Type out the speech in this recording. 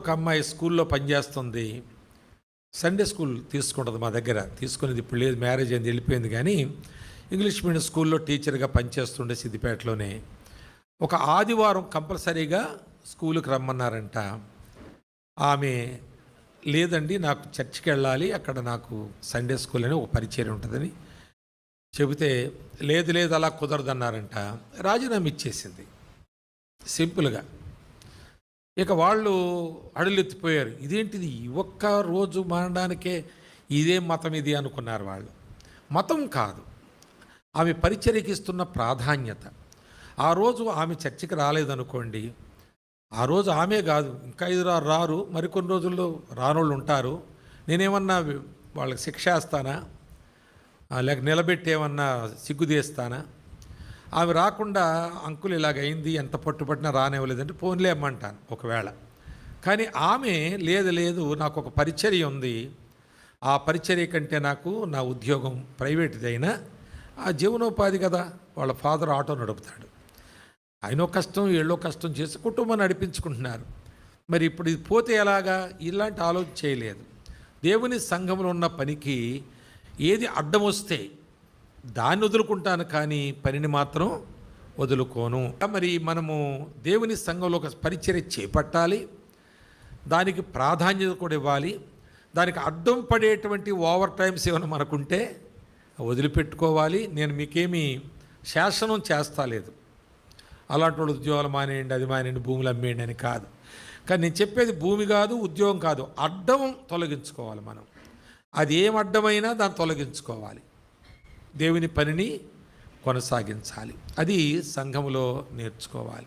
ఒక అమ్మాయి స్కూల్లో పనిచేస్తుంది. సండే స్కూల్ తీసుకుంటుంది మా దగ్గర. తీసుకునేది ఇప్పుడు లేదు మ్యారేజ్ అయింది వెళ్ళిపోయింది కానీ ఇంగ్లీష్ మీడియం స్కూల్లో టీచర్గా పనిచేస్తుండే సిద్దిపేటలోనే. ఒక ఆదివారం కంపల్సరీగా స్కూలుకి రమ్మన్నారంట. ఆమె లేదండి నాకు చర్చికి వెళ్ళాలి అక్కడ నాకు సండే స్కూల్ అని ఒక పరిచయం ఉంటుందని చెబితే లేదు లేదు అలా కుదరదన్నారంట. రాజీనామా ఇచ్చేసింది. సింపుల్గా. ఇక వాళ్ళు అడులెత్తిపోయారు. ఇదేంటిది? ఒక్క రోజు మారడానికే ఇదే మతం ఇది అనుకున్నారు వాళ్ళు. మతం కాదు. ఆమె పరిచర్యకిస్తున్న ప్రాధాన్యత. ఆ రోజు ఆమె చర్చికి రాలేదనుకోండి. ఆ రోజు ఆమె కాదు. ఇంకా ఐదు రారు. రారు మరికొన్ని రోజుల్లో రానోళ్ళు ఉంటారు. నేనేమన్నా వాళ్ళకి శిక్ష వేస్తానా? లేక నిలబెట్టేమన్నా సిగ్గుదేస్తానా ఆమె రాకుండా అంకుల్ ఇలాగైంది ఎంత పట్టుబట్టినా రానివ్వలేదంటే ఫోన్లే అమ్మంటాను ఒకవేళ. కానీ ఆమె లేదు లేదు నాకు ఒక పరిచర్య ఉంది. ఆ పరిచర్య కంటే నాకు నా ఉద్యోగం ప్రైవేట్దైనా ఆ జీవనోపాధి కదా వాళ్ళ ఫాదర్ ఆటో నడుపుతాడు. ఆయనో కష్టం ఏళ్ళో కష్టం చేసి కుటుంబం నడిపించుకుంటున్నారు. మరి ఇప్పుడు ఇది పోతే ఎలాగా? ఇలాంటి ఆలోచన చేయలేదు. దేవుని సంఘంలో ఉన్న పనికి ఏది అడ్డం వస్తే దాన్ని వదులుకుంటాను కానీ పనిని మాత్రం వదులుకోను. మరి మనము దేవుని సంఘంలో ఒక పరిచర్య చేపట్టాలి. దానికి ప్రాధాన్యత కూడా ఇవ్వాలి. దానికి అడ్డం పడేటువంటి ఓవర్ టైమ్స్ ఏమైనా మనకుంటే వదిలిపెట్టుకోవాలి. నేను మీకేమీ శాసనం చేస్తాలేదు అలాంటి వాళ్ళు ఉద్యోగాలు మానేయండి అది మానేయండి భూములు అమ్మేయండి అని కాదు. కానీ నేను చెప్పేది భూమి కాదు ఉద్యోగం కాదు. అడ్డం తొలగించుకోవాలి మనం. అది ఏం అడ్డమైనా దాన్ని తొలగించుకోవాలి. దేవుని పనిని కొనసాగించాలి. అది సంఘములో నేర్చుకోవాలి.